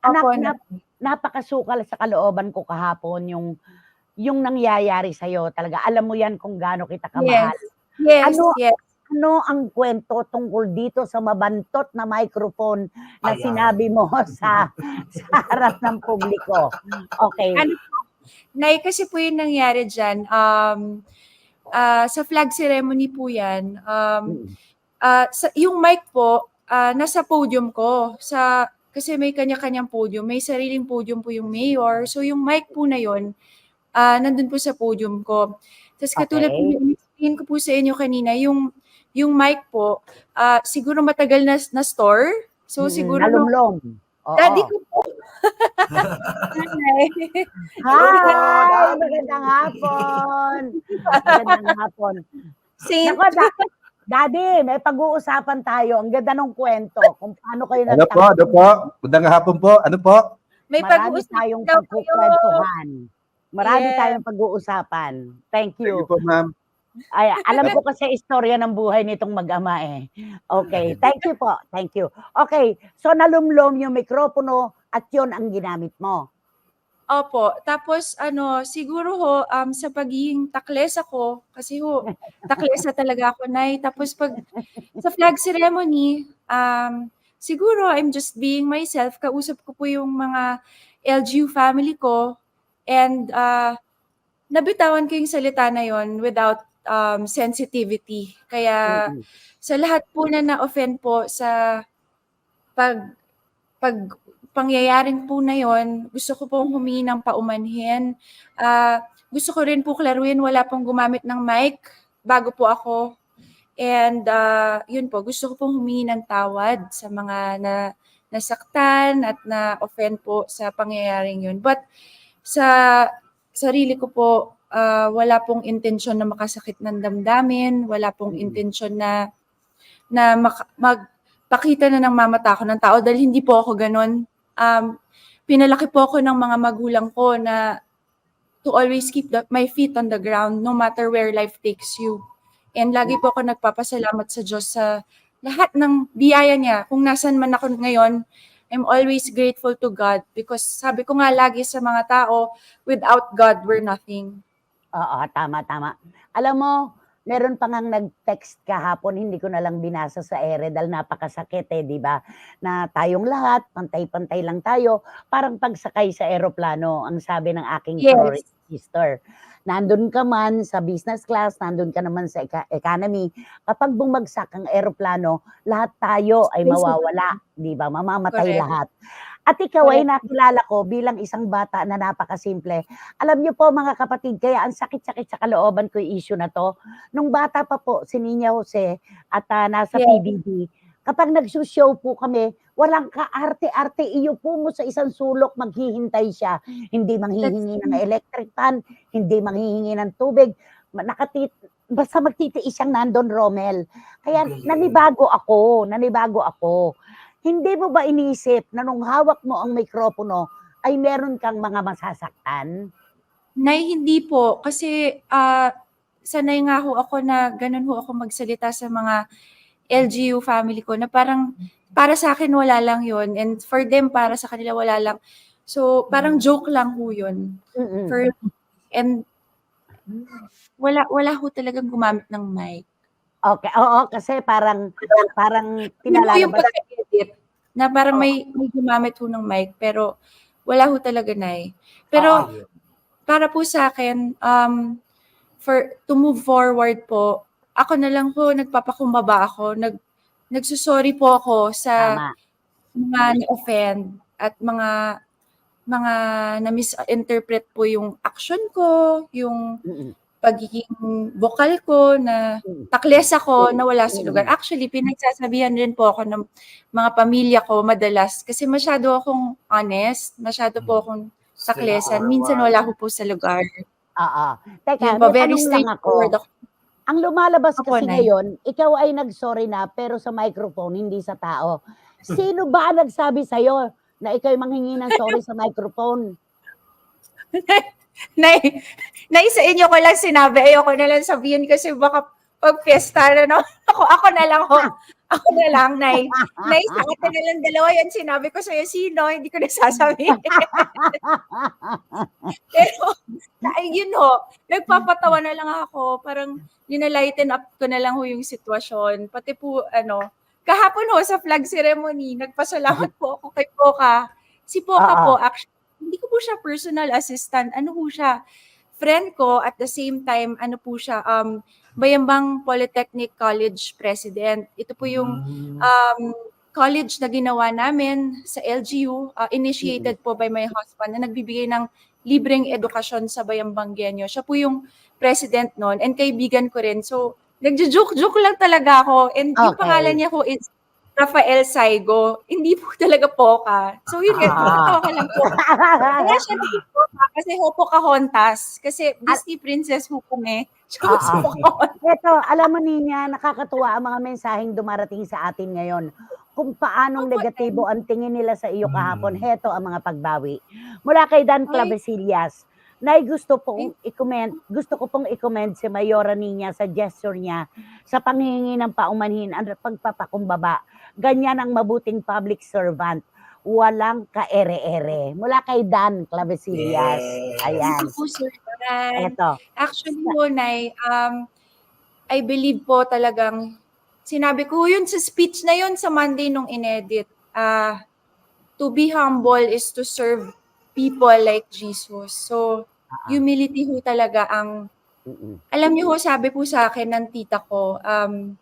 Anak, Opo, nap napakasukal sa kalooban ko kahapon yung yung nangyayari sa'yo talaga. Alam mo yan kung gaano kita kamahal. Yes, Ano yes. Ano ang kwento tungkol dito sa mabantot na microphone na Ayan. sinabi mo sa sa harap ng publiko? Okay. Ano po, Nay, kasi po yung nangyari dyan, um, ah, sa flag ceremony po yan, um, ah, sa, yung mic po, ah, nasa podium ko. Sa, kasi may kanya-kanyang podium. May sariling podium po yung mayor. So yung mic po na yon ah, nandun po sa podium ko. Tapos katulad po Okay. yung explain ko po sa inyo kanina, yung yung mic po, ah, siguro matagal na, na store. So Mm, siguro nung nalumlom. Oo. daddy ko po. Hi! Magandang hapon! Magandang hapon. Saint Nako, da- Daddy, may pag-uusapan tayo. Ang ganda ng kwento. Kung paano kayo Ano po, ano po? Magandang hapon po. Ano po? May Marami pag-uusap tayong pagkukwentuhan. Marami Yes. tayong pag-uusapan. Thank Thank you you. po, ma'am. Ay, alam ko kasi istorya ng buhay nitong mag-ama eh. Okay, thank you po. Thank you. Okay, so nalumlom yung mikropono at yun ang ginamit mo. Opo. Tapos ano, siguro ho, um, sa pagiging taklesa ko, kasi ho, taklesa talaga ako, Nay. Tapos pag sa flag ceremony, um, siguro I'm just being myself. Kausap ko po yung mga LGU family ko and uh, nabitawan ko yung salita na yon without um, sensitivity. Kaya sa lahat po na na-offend po sa pag pag pangyayaring po na yon, gusto ko pong humingi ng paumanhin. Ah, gusto ko rin po klaruin, wala pong gumamit ng mic bago po ako. And ah, yun po, gusto ko pong humingi ng tawad sa mga na nasaktan at na-offend po sa pangyayaring yun. But sa sarili ko po, ah, wala pong intensyon na makasakit ng damdamin, wala pong Mm. intensyon na na mak- magpakita na ng mamata ako ng tao dahil hindi po ako ganun. Um, pinalaki po ako ng mga magulang ko na to always keep the, my feet on the ground no matter where life takes you. And lagi po ako nagpapasalamat sa Diyos sa lahat ng biyaya niya. Kung nasan man ako ngayon, I'm always grateful to God because sabi ko nga lagi sa mga tao, without God, we're nothing. Oo, tama, tama. Alam mo, meron pa ngang nag-text kahapon, hindi ko na lang binasa sa ere dahil napakasakit eh, di ba? Na tayong lahat, pantay-pantay lang tayo, parang pagsakay sa eroplano, ang sabi ng aking Yes. sorority sister. Nandun ka man sa business class, nandun ka naman sa economy, kapag bumagsak ang eroplano, lahat tayo ay mawawala, di ba? Mamamatay Correct. lahat. At ikaw ay nakilala ko bilang isang bata na napakasimple. Alam niyo po mga kapatid, kaya ang sakit-sakit sa kalooban ko yung issue na to. Nung bata pa po, si Ninya Jose at ah, nasa Yes. PBB, kapag nagsushow po kami, walang kaarte-arte, iyo po mo sa isang sulok, maghihintay siya. Hindi manghihingi ng electric fan, hindi manghihingi ng tubig, nakatit basta magtitiis siyang nandun, Romel. Kaya nanibago ako, nanibago ako. Hindi mo ba inisip na nung hawak mo ang mikropono, ay meron kang mga masasaktan? Nay, hindi po. Kasi ah sanay nga ho ako na ganun ho ako magsalita sa mga LGU family ko na parang para sa akin wala lang yon and for them para sa kanila wala lang. So parang joke lang ho yun. Mm-mm. For, and wala wala ho talagang gumamit ng mic. Okay, oo, kasi parang parang po yung pinalalabas. Pagka-edit na parang may, may gumamit ho ng mic pero wala ho talaga na Pero Oo. para po sa akin, um, for to move forward po, ako na lang po nagpapakumbaba ako, nag nagsusorry po ako sa Tama. mga na-offend at mga mga na-misinterpret po yung action ko, yung Mm-mm. Pagiging vocal ko na Mm. takles ako na wala sa Mm. lugar. Actually, pinagsasabihan rin po ako ng mga pamilya ko madalas kasi masyado akong honest, masyado po Mm. akong taklesan. Minsan wala ko po sa lugar. Oo. Teka, Yun po, may very tanong lang ako. ako. Ang lumalabas Opo, kasi Nay. ngayon, ikaw ay nag-sorry na pero sa microphone, hindi sa tao. Sino ba ang nagsabi sa'yo na ikaw ay manghingi ng sorry sa microphone? Nay, nay, sa inyo ko lang sinabi, ayoko na lang sabihin kasi baka pag fiesta na no, ako, ako na lang ho. Ako na lang, Nay. Nay, sa atin na lang dalawa yan. Sinabi ko sa'yo, sino? Hindi ko na sasabihin. Pero, yun ho, nagpapatawa na lang ako. Parang, linalighten up ko na lang ho yung sitwasyon. Pati po, ano, kahapon ho, sa flag ceremony, nagpasalamat po ako kay Poca. Si Poca Oo. po, actually, hindi ko po siya personal assistant. Ano po siya? Friend ko, at the same time, ano po siya, um, Bayambang Polytechnic College President. Ito po yung um, college na ginawa namin sa LGU, uh, initiated po by my husband na nagbibigay ng libreng edukasyon sa Bayambang Genyo. Siya po yung president noon and kaibigan ko rin. So, nagjo-joke-joke lang talaga ako. And yung Okay. pangalan niya po is Rafael Saigo. Hindi po talaga Poca. So, yun nga, Ah. ka lang po. Kaya siya din Poca kasi ho Pocahontas. Kasi Disney princess ho kami. Po si Ah. Ito, alam mo niya, nakakatuwa ang mga mensaheng dumarating sa atin ngayon. Kung paanong negatibo ang tingin nila sa iyo kahapon, Mm. heto ang mga pagbawi. Mula kay Dan. Clavesillas, Nay, gusto pong i-comment, gusto ko pong i-comment si Mayora Niña sa gesture niya sa panghingi ng paumanhin at pagpapakumbaba. Ganyan ang mabuting public servant. Walang ka-ere-ere. Mula kay Dan Clavesillas. Ayan. Thank you po, Sir Dan. Eto. Actually po, Nay, um, I believe po talagang, sinabi ko yun sa speech na yun sa Monday nung inedit, ah, to be humble is to serve people like Jesus. So, humility ho talaga ang, Mm-mm. alam niyo ho, sabi po sa akin ng tita ko, um,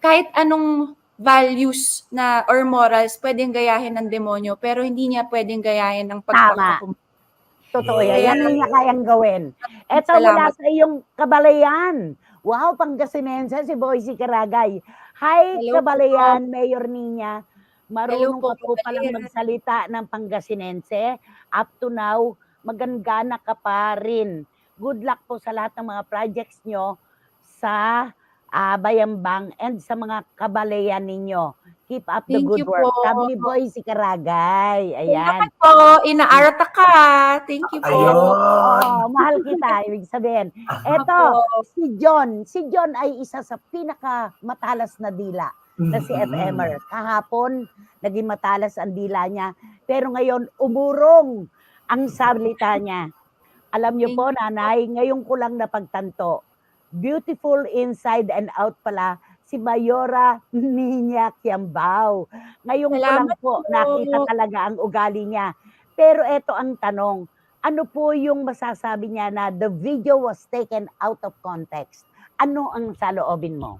kahit anong values na or morals pwedeng gayahin ng demonyo, pero hindi niya pwedeng gayahin ng pagpapakum. Totoo yan. Yan ang niya kayang gawin. Eto mula sa iyong kabalayan. Wow, Pangasinense, si Boysie Karagay. Hi, Hello po. kabalayan, Mayor Ninya. Marunong Hello po, ka po palang kabalayan. magsalita ng Pangasinense. Up to now, maganda ka pa rin. Good luck po sa lahat ng mga projects nyo sa ah, Bayambang and sa mga kabalayan ninyo. Keep up the Thank good you work. po. Sabi ni Boysie Karagay. Ayan. Salamat po, inaarata ka. Thank you po. Ayun. Oo, mahal kita, ibig sabihin. Eto, si John. Si John ay isa sa pinaka matalas na dila na si FMer. Kahapon, naging matalas ang dila niya. Pero ngayon, umurong ang salita niya. Alam niyo po, nanay, ngayon ko lang napagtanto. Beautiful inside and out pala si Mayora Niña Kiambao. Ngayon ko lang po po. nakita talaga ang ugali niya. Pero eto ang tanong, ano po yung masasabi niya na the video was taken out of context? Ano ang saloobin mo?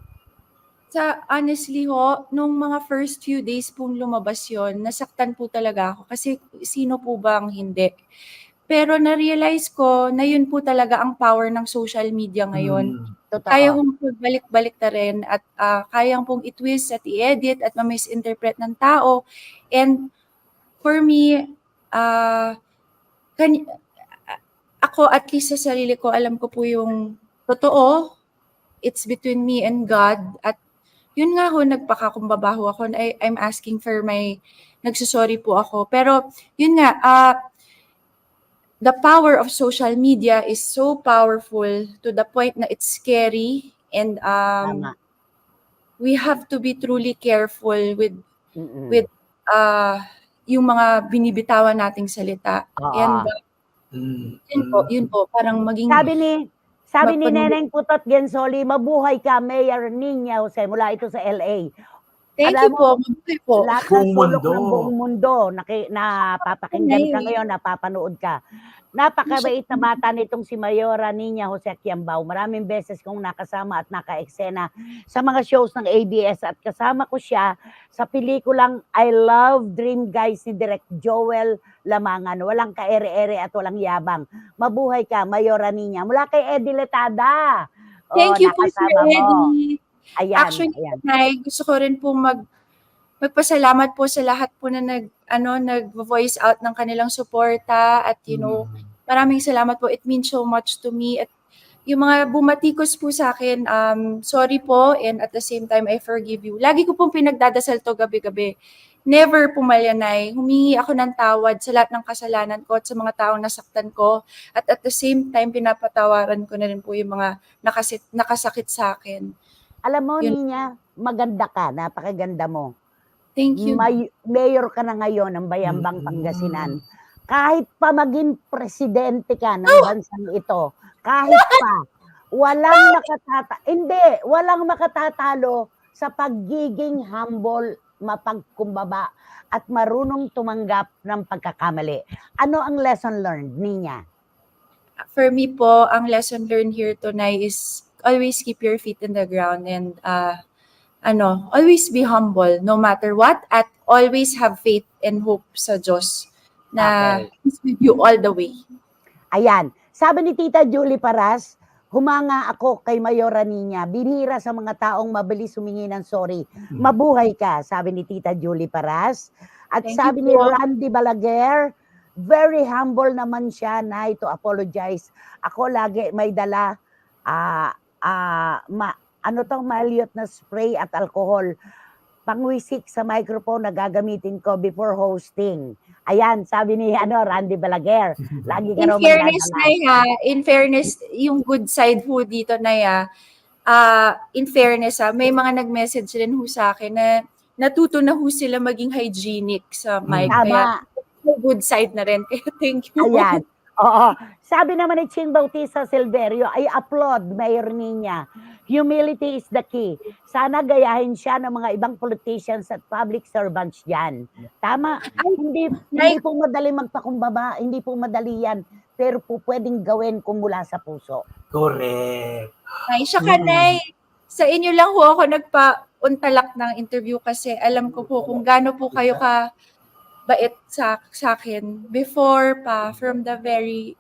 Sa honestly ho, nung mga first few days pong lumabas yon, nasaktan po talaga ako kasi sino po ba ang hindi? Pero na-realize ko na yun po talaga ang power ng social media ngayon. Totoo. Kaya kong pagbalik-balik na rin at ah, kayang pong i-twist at i-edit at ma-misinterpret ng tao. And for me, ah kani- ako at least sa sarili ko, alam ko po yung totoo. It's between me and God. At yun nga ho, nagpakakumbaba ho ako. I, I'm asking for my, nagsusorry po ako. Pero yun nga, ah the power of social media is so powerful to the point na it's scary and um, Tama. we have to be truly careful with Mm-mm. with uh, yung mga binibitawan nating salita. Oo. And uh, yun po, yun po, parang maging Sabi ni sabi ni Neneng Putot Gensoli, mabuhay ka, Mayor Niña Jose, mula ito sa LA. Thank alam you po, mabuhay po. Lahat ng Buong sulok mundo. ng buong mundo, naki, napapakinggan ka Ay. ngayon, napapanood ka. Napakabait na bata nitong si Mayora Niña Jose Quiambao. Maraming beses kong nakasama at naka-eksena sa mga shows ng ABS at kasama ko siya sa pelikulang I Love Dream Guys ni Direct Joel Lamangan. Walang kaere-ere at walang yabang. Mabuhay ka, Mayora Niña. Mula kay Eddie Letada. Thank you po, Sir nakasama mo. Eddie. Ayan, Actually, ayan. Nay, gusto ko rin po mag magpasalamat po sa lahat po na nag ano nag-voice out ng kanilang suporta at you know maraming salamat po. It means so much to me at yung mga bumatikos po sa akin um sorry po and at the same time I forgive you. Lagi ko pong pinagdadasal to gabi-gabi. Never pumalyanay humingi ako ng tawad sa lahat ng kasalanan ko at sa mga taong nasaktan ko at at the same time pinapatawaran ko na rin po yung mga nakasit, nakasakit sa akin Alam mo, Yun. Ninya, maganda ka, napakaganda mo. Thank you. May, mayor ka na ngayon ng Bayambang Mm. Pangasinan. Kahit pa maging presidente ka ng Oh! bansang ito, kahit pa, walang makatata hindi, walang makatatalo sa pagiging humble, mapagkumbaba, at marunong tumanggap ng pagkakamali. Ano ang lesson learned niya? For me po, ang lesson learned here tonight is always keep your feet in the ground and uh, ano, always be humble no matter what at always have faith and hope sa Diyos na Okay. He's with you all the way. Ayan, sabi ni Tita Julie Paras, humanga ako kay Mayora Niña. Binira sa mga taong mabilis humingi ng sorry. Mabuhay ka, sabi ni Tita Julie Paras. At Thank sabi ni po. Randy Balaguer, very humble naman siya na to apologize. Ako lagi may dala ah ah ma, ano tong maliot na spray at alcohol. Pangwisik sa microphone na gagamitin ko before hosting. Ayan, sabi ni ano Randy Balaguer. Lagi ka In fairness. Nay, ha, in fairness, yung good side po dito, ha, ah, in fairness, ha, may mga nag-message rin ho sa akin na natuto na ho sila maging hygienic sa mic. Kaya, Tama. may good side na rin. Kaya thank you. Ayan. Oo. Sabi naman ni Ching Bautista Silverio, I applaud Mayor Nina. Humility is the key. Sana gayahin siya ng mga ibang politicians at public servants dyan. Tama. Hindi, hindi po madali magpakumbaba. Hindi po madali yan. Pero po pwedeng gawin kung mula sa puso. Correct. Nay, siya ka, Mm. Nay. Sa inyo lang ho ako nagpa-untalak ng interview kasi alam ko po kung gaano po kayo ka bait sa, sa akin before pa, from the very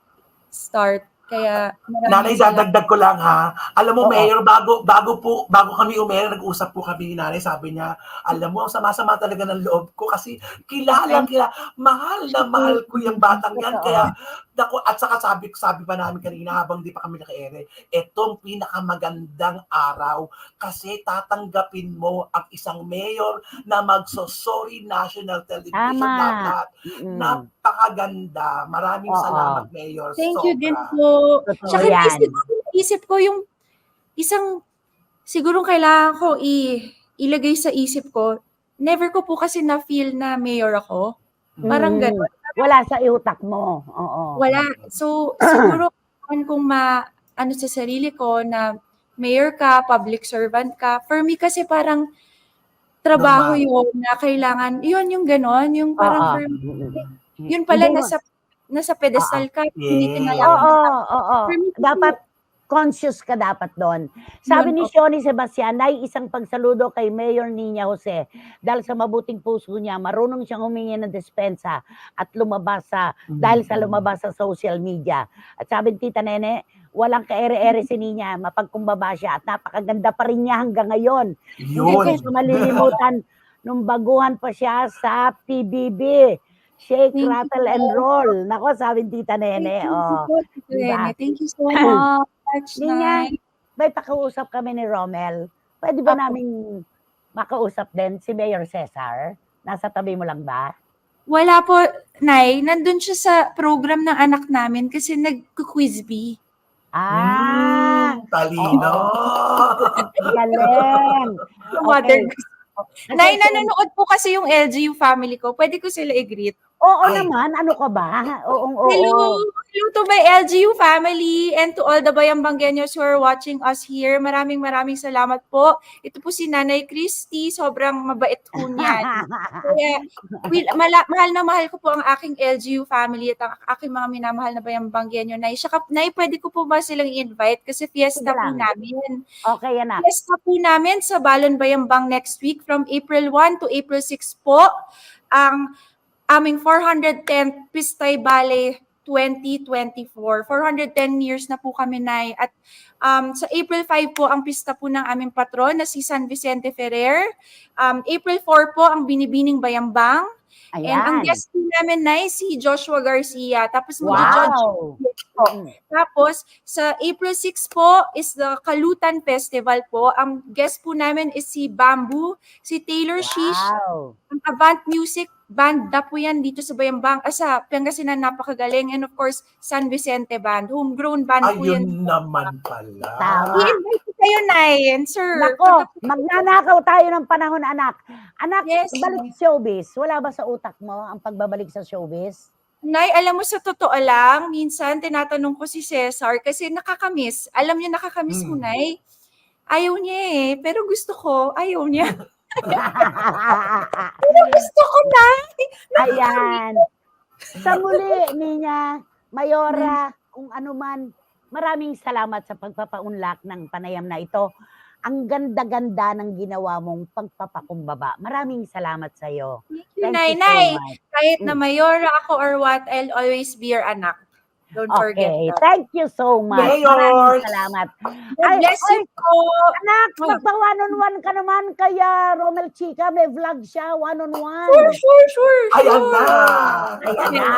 start. Kaya Nanay, dadagdag ko lang ha. Alam mo, Oo. Mayor, bago, bago po, bago kami umera, nag-usap po kami ni Nanay, sabi niya, alam mo, ang sama-sama talaga ng loob ko kasi kilala, kilala, mahal na mahal ko yung batang yan. Kaya, naku, at saka sabi, sabi pa namin kanina habang di pa kami naka-ere, etong pinakamagandang araw kasi tatanggapin mo ang isang mayor na magso-sorry national television Tama. lahat. Mm-mm. Napakaganda. Maraming Oo. salamat, Mayor. Thank you Sobra. din po. Totoo Tsaka yan. naisip, isip ko yung isang, siguro kailangan ko i, ilagay sa isip ko, never ko po kasi na-feel na mayor ako. Parang Mm. gano'n. Wala sa iutak mo. Oo. Wala. So, siguro, kong ma, ano sa sarili ko na mayor ka, public servant ka. For me kasi parang trabaho Normal. yun na kailangan, yun yung gano'n, yung parang, Oo. for, yun pala nasa, nasa pedestal ka, Yes. tinitingala Oo, ka. oo, oo. Kasi- Dapat conscious ka dapat doon. Sabi Yun ni. Shoni Sebastian, ay isang pagsaludo kay Mayor Nina Jose dahil sa mabuting puso niya, marunong siyang humingi ng dispensa at lumabas sa, dahil sa lumabas sa social media. At sabi ni Tita Nene, walang kaere-ere si Nina, mapagkumbaba siya at napakaganda pa rin niya hanggang ngayon. Hindi ko Yun. malilimutan nung baguhan pa siya sa PBB. Shake, Thank you rattle, and roll. Nako, sabi ni Tita Nene. Thank you Oh. po, Tito diba? Rene. Thank you so much. Ninya, may pakausap kami ni Romel. Pwede ba Apo. naming makausap din si Mayor Cesar? Nasa tabi mo lang ba? Wala po, Nay. Nandun siya sa program ng anak namin kasi nag-quiz bee. Ah, Mm, talino. galing. Okay. Nay, nanonood po kasi yung LGU family ko. Pwede ko sila i-greet. Oo Ay. naman, ano ka ba? Oo, oo. Hello! Hello to my LGU family and to all the Bayambanggenyos who are watching us here. Maraming maraming salamat po. Ito po si Nanay Christy. Sobrang mabait po niyan. Kaya, will, mala- mahal na mahal ko po ang aking LGU family at ang aking mga minamahal na Bayambanggenyo. Nay, Saka, Nay, pwede ko po ba silang i-invite? Kasi fiesta po namin. okay, yan na. Fiesta po namin sa Balon Bayambang next week from April 1 to April 6 po. Ang aming 410th Pistay Ballet 2024. 410 years na po kami, Nay. At um, sa April 5 po ang pista po ng aming patron na si San Vicente Ferrer. Um, April 4 po ang Binibining Bayambang. And ang Ayan. guest po namin, Nay, si Joshua Garcia. Tapos mag-judge Wow. Mm. tapos, sa April 6 po is the Kalutan Festival po. Ang guest po namin is si Bamboo, si Taylor Shish, Wow. ang Avant Music Band da po yan dito sa Bayambang, ah, sa Pangasinan napakagaling. And of course, San Vicente Band, homegrown band po yan. Ayun naman pala. Tama. I-invite ko kayo, Nay, and Sir. Nako, magnanakaw tayo ng panahon, anak. Anak, Yes. balik showbiz. Wala ba sa utak mo ang pagbabalik sa showbiz? Nay, alam mo sa totoo lang, minsan tinatanong ko si Cesar kasi nakakamiss. Alam niya nakakamiss mo, Hmm. Nay. Ayaw niya eh, pero gusto ko, ayaw niya. gusto ko, Nay. Ayan. Sa muli, Ninya, Mayora, kung ano man, maraming salamat sa pagpapaunlak ng panayam na ito. Ang ganda-ganda ng ginawa mong pagpapakumbaba. Maraming salamat sa iyo. Thank you, Nay. Nay, kahit na mayora ako or what, I'll always be your anak. Don't forget Okay, that. thank you so much. Mayor! Maraming salamat. God Ay, bless you po. Anak, Oh. magpa-one-on-one ka naman kaya Romel Chica, may vlog siya, one-on-one. Sure, sure, sure, Ayan sure. na. Ayan na.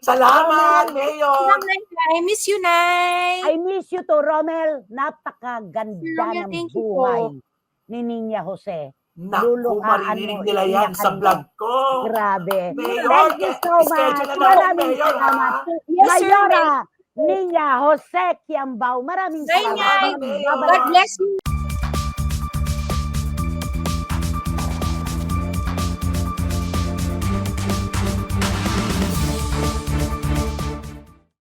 Salamat, Mayor. I miss you, Nay. I miss you to, Romel. Napakaganda Romel, ng thank you buhay po. ni Ninya Jose. Naku, maririnig nila yan sa vlog ko. Grabe. Mayor, Thank you so much. na Maraming Mayor, salamat. Yes, sir. Mayora, Ninya Jose Kiambao. Maraming salamat. God bless you.